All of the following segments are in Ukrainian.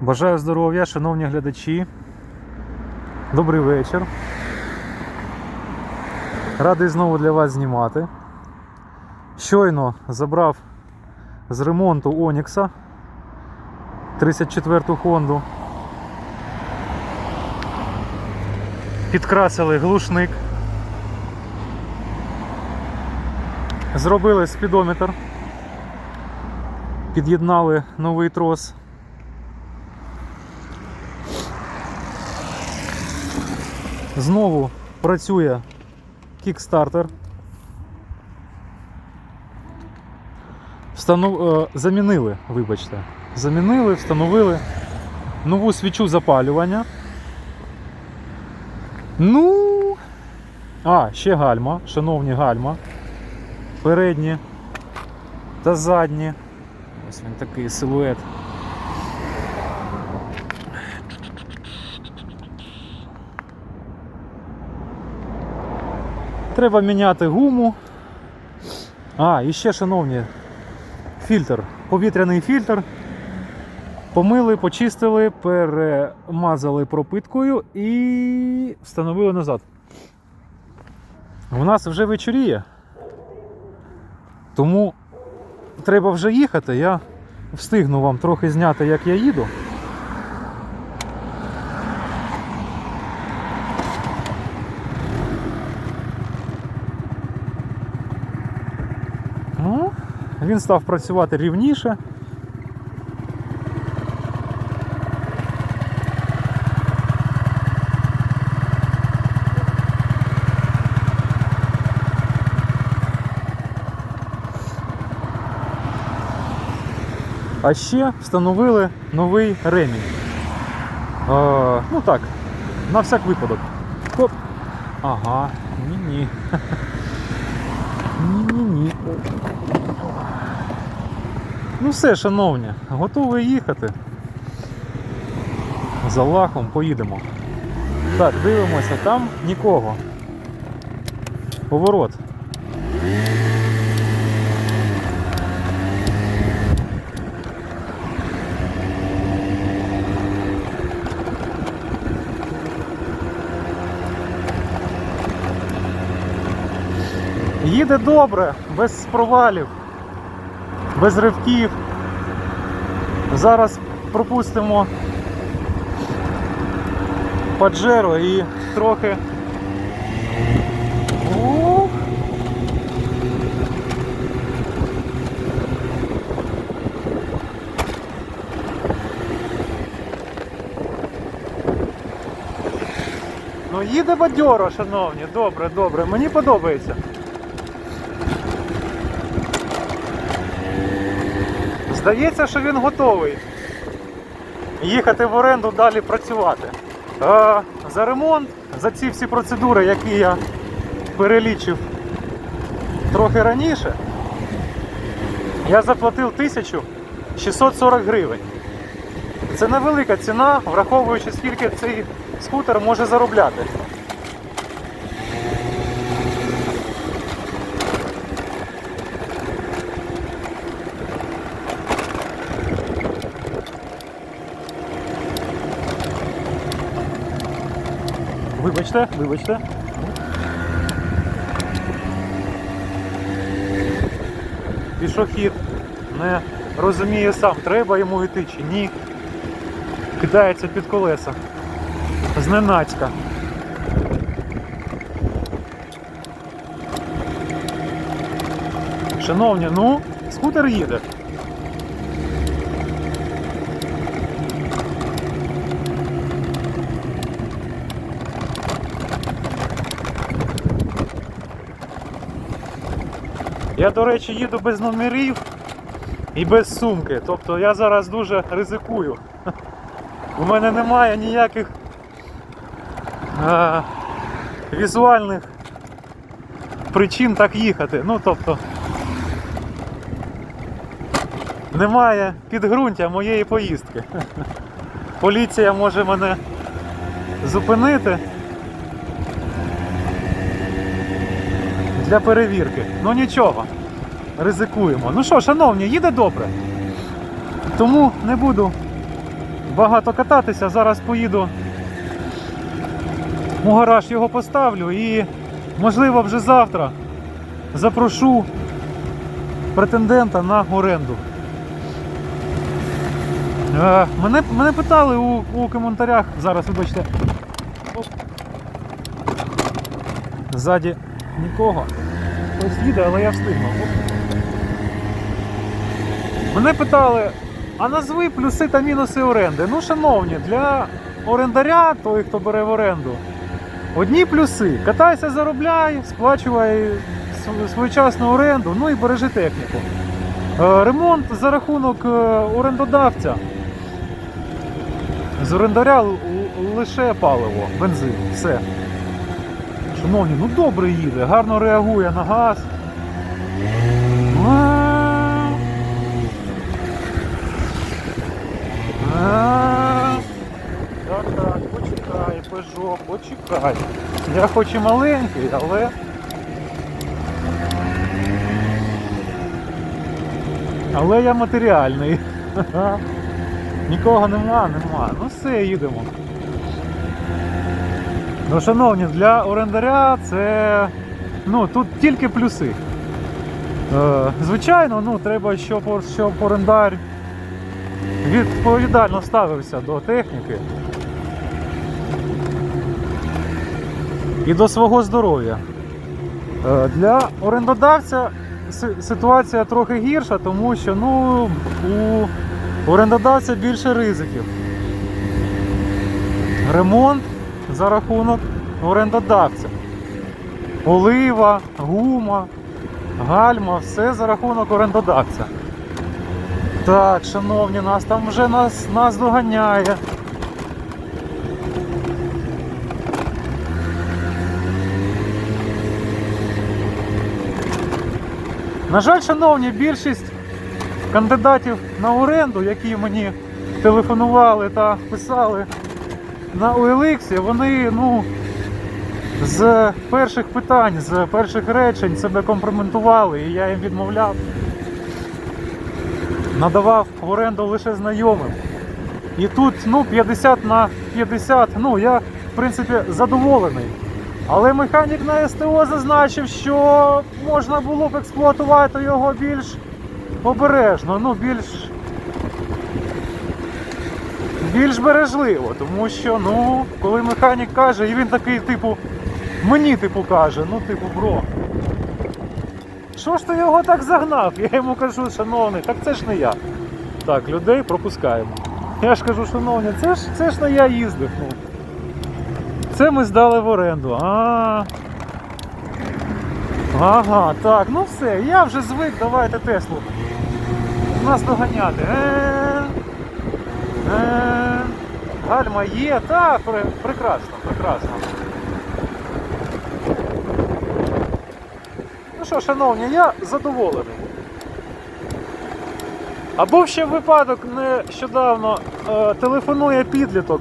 Бажаю здоров'я, шановні глядачі. Добрий вечір. Радий знову для вас знімати. Щойно забрав з ремонту Онікса 34-ту Хонду. Підкрасили глушник. Зробили спідометр. Під'єднали новий трос. Знову працює кікстартер. Встанов... е, Замінили, вибачте. Замінили, встановили нову свічу запалювання. Ну. А, ще гальма, шановні гальма. Передні та задні. Ось він такий силует. Треба міняти гуму. А, і ще, шановні, фільтр, повітряний фільтр. Помили, почистили, перемазали пропиткою і встановили назад. У нас вже вечоріє. Тому треба вже їхати. Я встигну вам трохи зняти, як я їду. Ну, він став працювати рівніше. А ще встановили новий ремінь. Е, ну так, на всяк випадок. Хоп. Ага, ні-ні. Ні-ні-ні. Ну все, шановні, готові їхати. За лахом поїдемо. Так, дивимося, там нікого. Поворот. Їде добре, без провалів, без ривків. Зараз пропустимо Паджеро і трохи. Ну їде бадьоро, шановні, добре, добре, мені подобається. Здається, що він готовий їхати в оренду далі працювати. Е, за ремонт, за ці всі процедури, які я перелічив трохи раніше, я заплатив 1640 гривень. Це невелика ціна, враховуючи скільки цей скутер може заробляти. Вибачте, вибачте. Пішохід не розуміє сам, треба йому йти чи ні. Кидається під колеса. Зненацька. Шановні, ну, скутер їде. Я, до речі, їду без номерів і без сумки. Тобто я зараз дуже ризикую. У мене немає ніяких а, візуальних причин так їхати. Ну, тобто, немає підґрунтя моєї поїздки. Поліція може мене зупинити. Для перевірки. Ну нічого, ризикуємо. Ну що, шановні, їде добре. Тому не буду багато кататися. Зараз поїду у гараж його поставлю і, можливо, вже завтра запрошу претендента на оренду. Е, Мене, мене питали у, у коментарях, зараз вибачте. Ззаді нікого. Хтось їде, але я встигну. Мене питали, а назви плюси та мінуси оренди. Ну, шановні, для орендаря, той, хто бере в оренду, одні плюси. Катайся, заробляй, сплачувай св- своєчасну оренду, ну і бережи техніку. Е, Ремонт за рахунок е, орендодавця. З орендаря лише паливо, бензин, все. Шановні, ну добре їде, гарно реагує на газ. Так, так, почекай, Пежо, почекай. Я хоч і маленький, але. Але я матеріальний. Нікого нема, нема. Ну все, їдемо. Ну, шановні, для орендаря це. Ну, тут тільки плюси. Е, звичайно, ну, треба, щоб, щоб орендар відповідально ставився до техніки і до свого здоров'я. Е, Для орендодавця ситуація трохи гірша, тому що ну, у орендодавця більше ризиків. Ремонт за рахунок орендодавця. Олива, гума, гальма, все за рахунок орендодавця. Так, шановні, нас там вже нас, нас доганяє. На жаль, шановні, більшість кандидатів на оренду, які мені телефонували та писали на OLX, вони ну, з перших питань, з перших речень себе компрометували, і я їм відмовляв. Надавав в оренду лише знайомим. І тут ну, 50 на 50, ну я в принципі задоволений. Але механік на СТО зазначив, що можна було б експлуатувати його більш обережно, ну більш більш бережливо, тому що ну, коли механік каже, і він такий, типу, мені типу каже, ну типу, бро. Що ж ти його так загнав? Я йому кажу, шановний, так це ж не я. Так, людей пропускаємо. Я ж кажу, шановні, це ж це ж не я їздив. Ну. Це ми здали в оренду. А. Ага, так, ну все, я вже звик, давайте Теслу. Нас доганяти. Е, е, Гальма є, так, прекрасно, прекрасно. Ну що, шановні, я задоволений. Або ще випадок нещодавно е, телефонує підліток.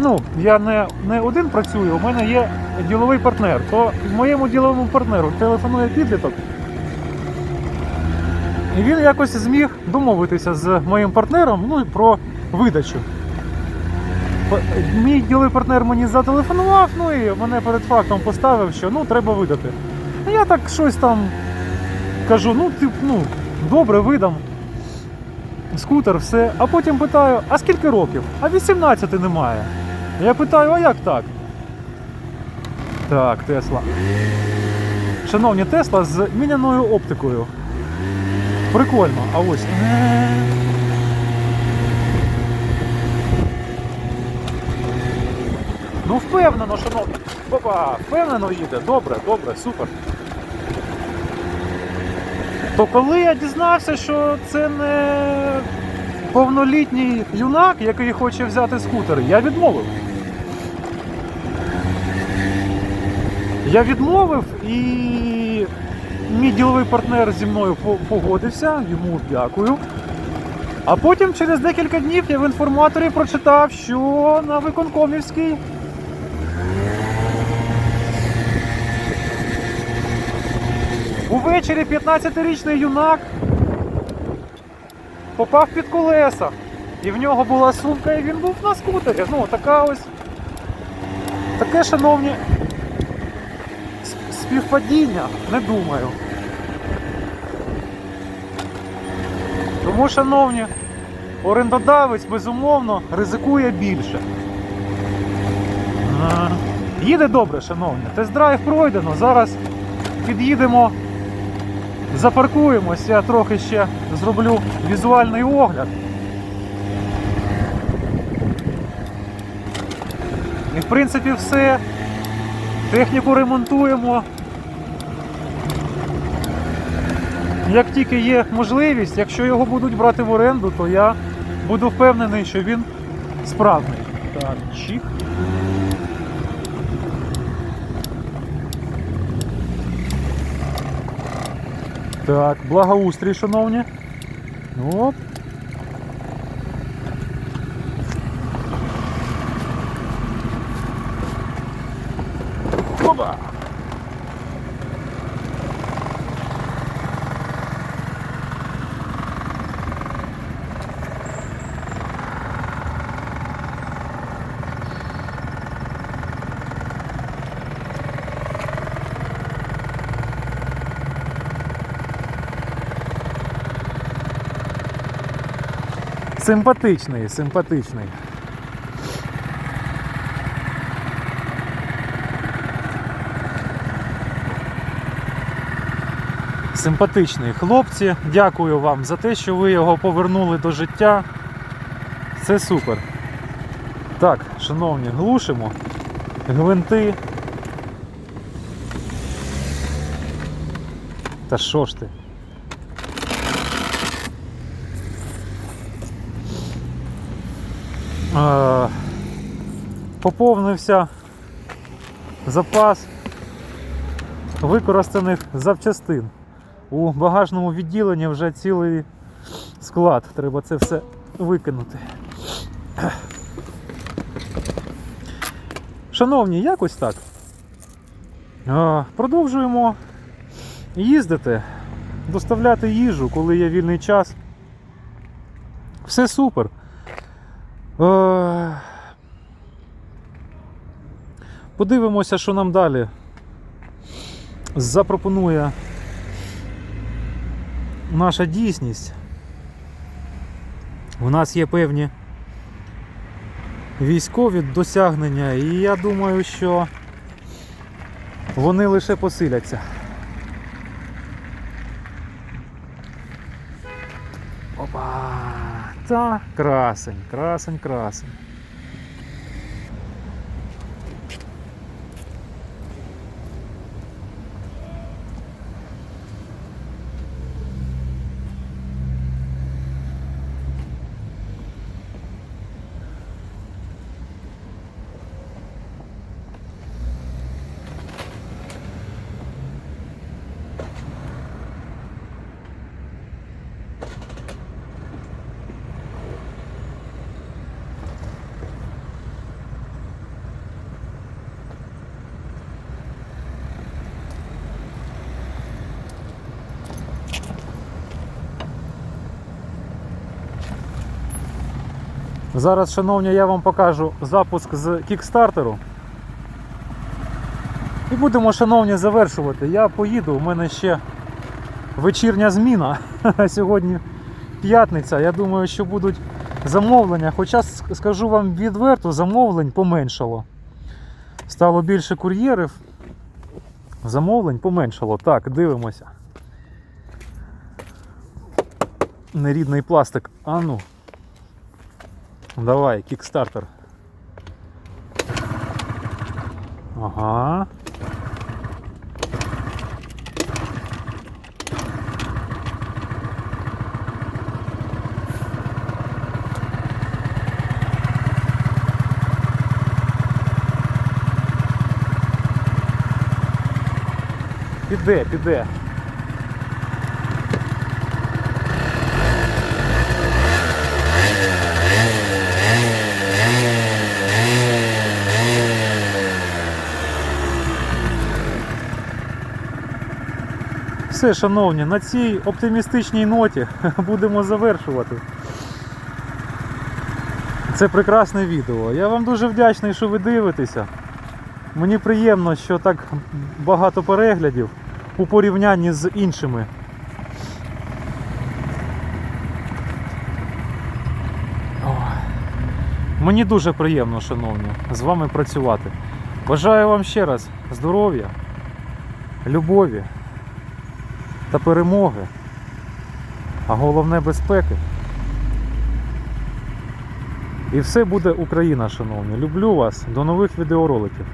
Ну, я не, не один працюю, у мене є діловий партнер. То моєму діловому партнеру телефонує підліток. І він якось зміг домовитися з моїм партнером ну, про видачу. Мій діловий партнер мені зателефонував, ну і мене перед фактом поставив, що ну треба видати. Я так щось там кажу, ну ти ну, добре, видам. Скутер, все. А потім питаю, а скільки років? А 18 немає. Я питаю, а як так? Так, Тесла. Шановні, Тесла з міняною оптикою. Прикольно, а ось. Ну, впевнено, шановні. Опа, впевнено їде. Добре, добре, супер. То коли я дізнався, що це не повнолітній юнак, який хоче взяти скутер, я відмовив. Я відмовив і мій діловий партнер зі мною погодився, йому дякую. А потім через декілька днів я в інформаторі прочитав, що на Виконкомівській Увечері 15-річний юнак попав під колеса. І в нього була сумка, і він був на скутері. Ну, така ось. Таке, шановні, співпадіння, не думаю. Тому, шановні, орендодавець, безумовно, ризикує більше. Їде добре, шановні. Тест-драйв пройдено. Зараз під'їдемо, запаркуємось, я трохи ще зроблю візуальний огляд. І в принципі все. Техніку ремонтуємо. Як тільки є можливість, якщо його будуть брати в оренду, то я буду впевнений, що він справний. Так, чік. Так, благоустрій, шановні. Оп. Опа! Симпатичний, симпатичний. Симпатичний хлопці. Дякую вам за те, що ви його повернули до життя. Це супер. Так, шановні, глушимо. Гвинти. Та що ж ти? Поповнився запас використаних запчастин. У багажному відділенні вже цілий склад. Треба це все викинути. Шановні, якось так. Продовжуємо їздити, доставляти їжу, коли є вільний час. Все супер. Подивимося, що нам далі запропонує наша дійсність. У нас є певні військові досягнення, і я думаю, що вони лише посиляться. Опа! Та красень, красень, красень. Зараз, шановні, я вам покажу запуск з кікстартеру. І будемо, шановні, завершувати. Я поїду, у мене ще вечірня зміна. Сьогодні п'ятниця. Я думаю, що будуть замовлення. Хоча скажу вам відверто, замовлень поменшало. Стало більше кур'єрів. Замовлень поменшало. Так, дивимося. Нерідний пластик. А ну. Давай, кікстартер. Ага. Піде, піде. Все, шановні, на цій оптимістичній ноті будемо завершувати. Це прекрасне відео. Я вам дуже вдячний, що ви дивитеся. Мені приємно, що так багато переглядів у порівнянні з іншими. Мені дуже приємно, шановні, з вами працювати. Бажаю вам ще раз здоров'я, любові та перемоги, а головне безпеки. І все буде Україна, шановні. Люблю вас. До нових відеороликів.